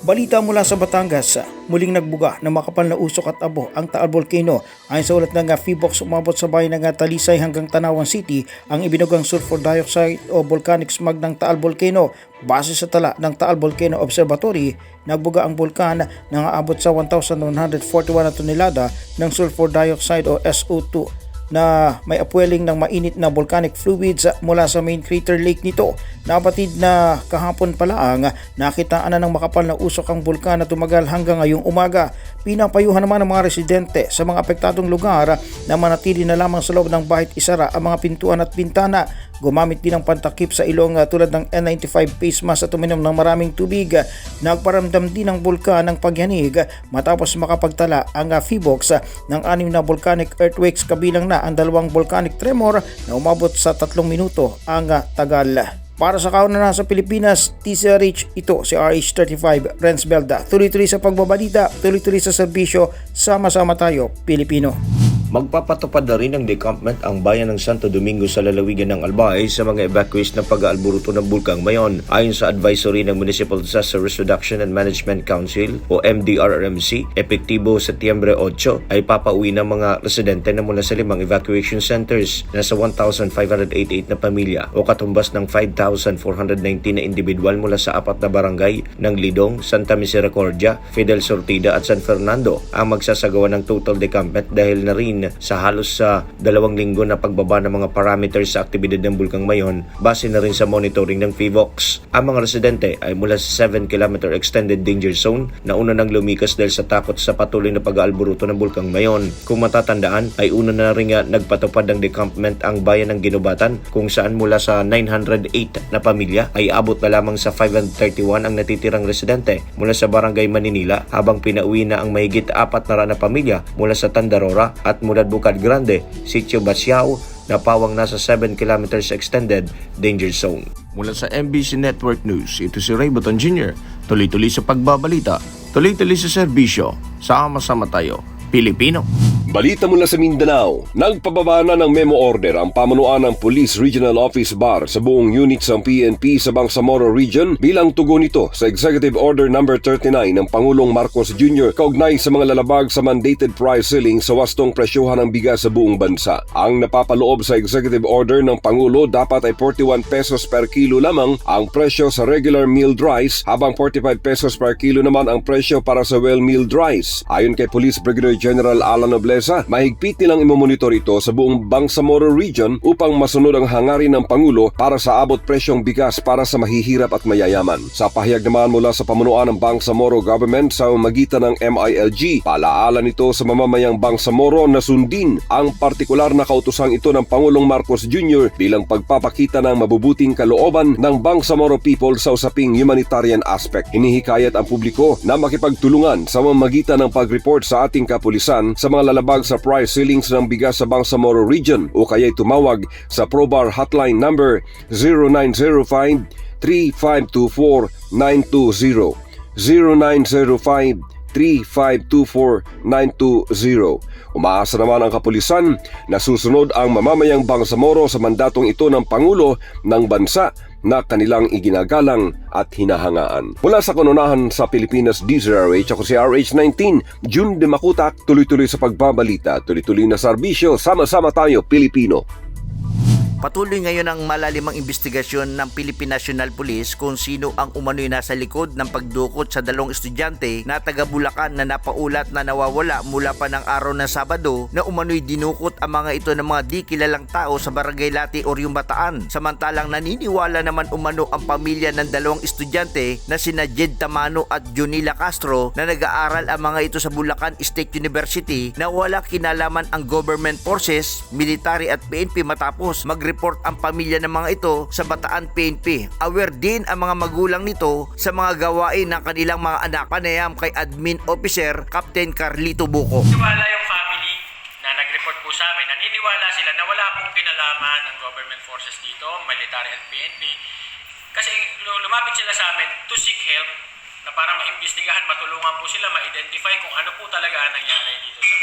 Balita mula sa Batangas, muling nagbuga ng makapal na usok at abo ang Taal Volcano. Ayon sa ulat ng FIBOX, umabot sa bayan ng Talisay hanggang Tanawan City ang ibinugang sulfur dioxide o volcanic smog ng Taal Volcano. Base sa tala ng Taal Volcano Observatory, nagbuga ang bulkan na aabot sa 1,141 na tonelada ng sulfur dioxide o SO2 na may apweling ng mainit na volcanic fluids mula sa main crater lake nito. Nabatid na kahapon pa lang nakitaan na ng makapal na usok ang bulkan na tumagal hanggang ngayong umaga. Pinapayuhan naman ng mga residente sa mga apektadong lugar na manatili na lamang sa loob ng bahay at isara ang mga pintuan at bintana. Gumamit din ng pantakip sa ilong uh, tulad ng N95 face mask at uminom ng maraming tubig. Nagparamdam din ng bulkan ng pagyanig matapos makapagtala ang uh, FIBOX uh, ng anim na volcanic earthquakes kabilang na ang dalawang volcanic tremor na umabot sa tatlong minuto ang uh, tagal. Para sa kauna na sa Pilipinas, TCRH ito si RH35 Renz Belda. Tuloy-tuloy sa pagbabalita, tuloy-tuloy sa serbisyo, sama-sama tayo, Pilipino. Magpapatupad na rin ng decampment ang bayan ng Santo Domingo sa lalawigan ng Albay sa mga evacuees ng pag-aalburuto ng Bulkang Mayon. Ayon sa advisory ng Municipal Disaster Risk Reduction and Management Council o MDRRMC, epektibo Setyembre 8 ay papauwi ng mga residente na mula sa limang evacuation centers na sa 1,588 na pamilya o katumbas ng 5,419 na individual mula sa apat na barangay ng Lidong, Santa Misericordia, Fidel Sortida at San Fernando ang magsasagawa ng total decampment dahil na rin sa halos sa dalawang linggo na pagbaba ng mga parameters sa aktibidad ng Bulkang Mayon base na rin sa monitoring ng FIVOX. Ang mga residente ay mula sa 7 km extended danger zone na una nang lumikas dahil sa takot sa patuloy na pag-aalburuto ng Bulkang Mayon. Kung matatandaan ay una na rin nga nagpatupad ng decampment ang bayan ng Ginubatan kung saan mula sa 908 na pamilya ay abot na lamang sa 531 ang natitirang residente mula sa Barangay Maninila habang pinauwi na ang mahigit apat na rana pamilya mula sa Tandarora at mula Bukad Grande, Sitio Basiao na pawang nasa 7 kilometers extended danger zone. Mula sa MBC Network News, ito si Ray Baton Jr. Tuloy-tuloy sa pagbabalita, tuloy-tuloy sa serbisyo, sama-sama tayo, Pilipino. Balita mula sa Mindanao, nagpababa na ng memo order ang pamunuan ng Police Regional Office Bar sa buong units ng PNP sa Bangsamoro Region bilang tugon nito sa Executive Order No. 39 ng Pangulong Marcos Jr. kaugnay sa mga lalabag sa mandated price ceiling sa wastong presyohan ng bigas sa buong bansa. Ang napapaloob sa Executive Order ng Pangulo dapat ay 41 pesos per kilo lamang ang presyo sa regular milled rice habang 45 pesos per kilo naman ang presyo para sa well milled rice. Ayon kay Police Brigadier General Alan Nobleza, mahigpit nilang imomonitor ito sa buong Bangsamoro Region upang masunod ang hangarin ng Pangulo para sa abot presyong bigas para sa mahihirap at mayayaman. Sa pahayag naman mula sa pamunuan ng Bangsamoro Government sa magitan ng MILG, palaala nito sa mamamayang Bangsamoro na sundin ang partikular na kautusang ito ng Pangulong Marcos Jr. bilang pagpapakita ng mabubuting kalooban ng Bangsamoro people sa usaping humanitarian aspect. Hinihikayat ang publiko na makipagtulungan sa mamagitan ng pag-report sa ating kapulisan sa mga lalabag sa price ceilings ng bigas sa Bangsamoro Region o kaya'y tumawag sa Probar Hotline number 0905 3524 920 0905 3524-920. Umaasa naman ang kapulisan na susunod ang mamamayang Bangsamoro sa mandatong ito ng Pangulo ng bansa na kanilang iginagalang at hinahangaan. Mula sa kanunahan sa Pilipinas DZRH, ako si RH19, June de Makutak, tuloy-tuloy sa pagbabalita, tuloy-tuloy na serbisyo, sama-sama tayo Pilipino. Patuloy ngayon ang malalimang investigasyon ng Philippine National Police kung sino ang umano'y nasa likod ng pagdukot sa dalawang estudyante na taga Bulacan na napaulat na nawawala mula pa ng araw ng Sabado na umano'y dinukot ang mga ito ng mga di kilalang tao sa Barangay Lati Oriong Bataan. Samantalang naniniwala naman umano ang pamilya ng dalawang estudyante na sina Jed Tamano at Junila Castro na nag-aaral ang mga ito sa Bulacan State University na wala kinalaman ang government forces, military at PNP matapos mag report ang pamilya ng mga ito sa Bataan PNP. Aware din ang mga magulang nito sa mga gawain ng kanilang mga anak. Panayam kay Admin Officer Captain Carlito Buko. Naniwala yung family na nag-report po sa amin. Naniniwala sila na wala pong kinalaman ng government forces dito, military at PNP. Kasi lu- lumapit sila sa amin to seek help na para maimbestigahan, matulungan po sila, ma-identify kung ano po talaga ang nangyari dito sa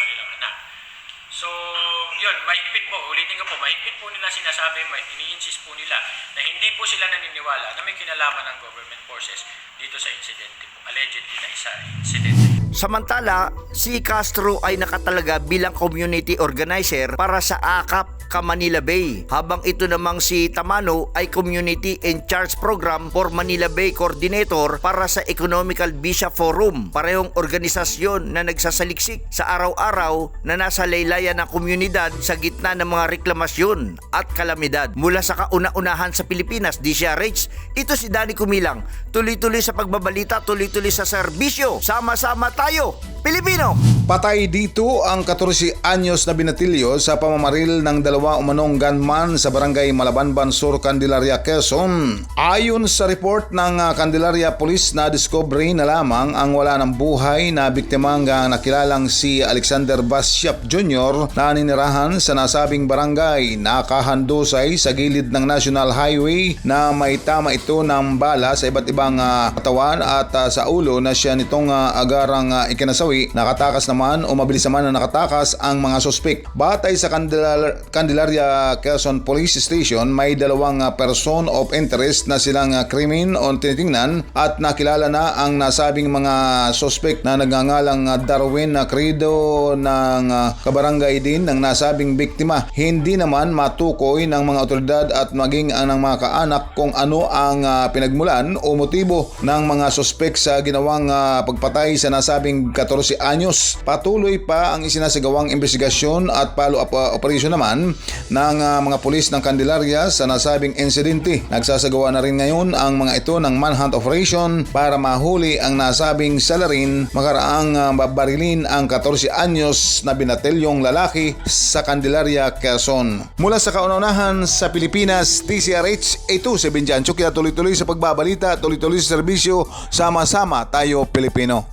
yun, mahigpit po, ulitin ko po, mahigpit po nila sinasabi, may, ini-insist po nila na hindi po sila naniniwala na may kinalaman ng government forces dito sa insidente po, allegedly na isa incident. Samantala, si Castro ay nakatalaga bilang community organizer para sa AKAP Manila Bay. Habang ito namang si Tamano ay Community in Charge Program for Manila Bay Coordinator para sa Economical Visa Forum. Parehong organisasyon na nagsasaliksik sa araw-araw na nasa laylayan ng komunidad sa gitna ng mga reklamasyon at kalamidad. Mula sa kauna-unahan sa Pilipinas, DCRH, ito si Danny Kumilang. Tuloy-tuloy sa pagbabalita, tuloy-tuloy sa serbisyo. Sama-sama tayo, Pilipino! Patay dito ang 14 anyos na binatilyo sa pamamaril ng dalawa umanong gunman sa barangay Malabanban Sur, Candelaria, Quezon. Ayon sa report ng ah, Candelaria Police na discovery na lamang ang wala ng buhay na biktimang nakilalang si Alexander Basyap Jr. na ninirahan sa nasabing barangay. Nakahandusay sa gilid ng National Highway na may tama ito ng bala sa iba't ibang ah, katawan at ah, sa ulo na siya nitong agarang ikinasawi. Nakatakas naman o mabilis naman na nakatakas ang mga sospek. Batay sa Candelar- Candelaria Quezon Police Station, may dalawang ah, person of interest na silang ah, krimen o tinitingnan at nakilala na ang nasabing mga sospek na nagngangalang ah, Darwin na Credo ng kabarangay din ng nasabing biktima. Hindi naman matukoy ng mga otoridad at maging ng mga kaanak kung ano ang pinagmulan o motibo ng mga sospek sa ginawang pagpatay sa nasabing 14 anyos. Patuloy pa ang isinasagawang investigasyon at follow-up operation naman ng ah, mga pulis ng Candelaria sa nasabing insidente. Nagsasagawa na rin ngayon ang mga ito ng manhunt operation para mahuli ang nasabing salarin makaraang ah, babarilin ang 14 anyos na binatelyong lalaki sa Candelaria, Quezon. Mula sa kaunahan sa Pilipinas, TCRH, ito si Benjan Chuk, kaya tuloy-tuloy sa pagbabalita, tuloy-tuloy sa serbisyo, sama-sama tayo Pilipino.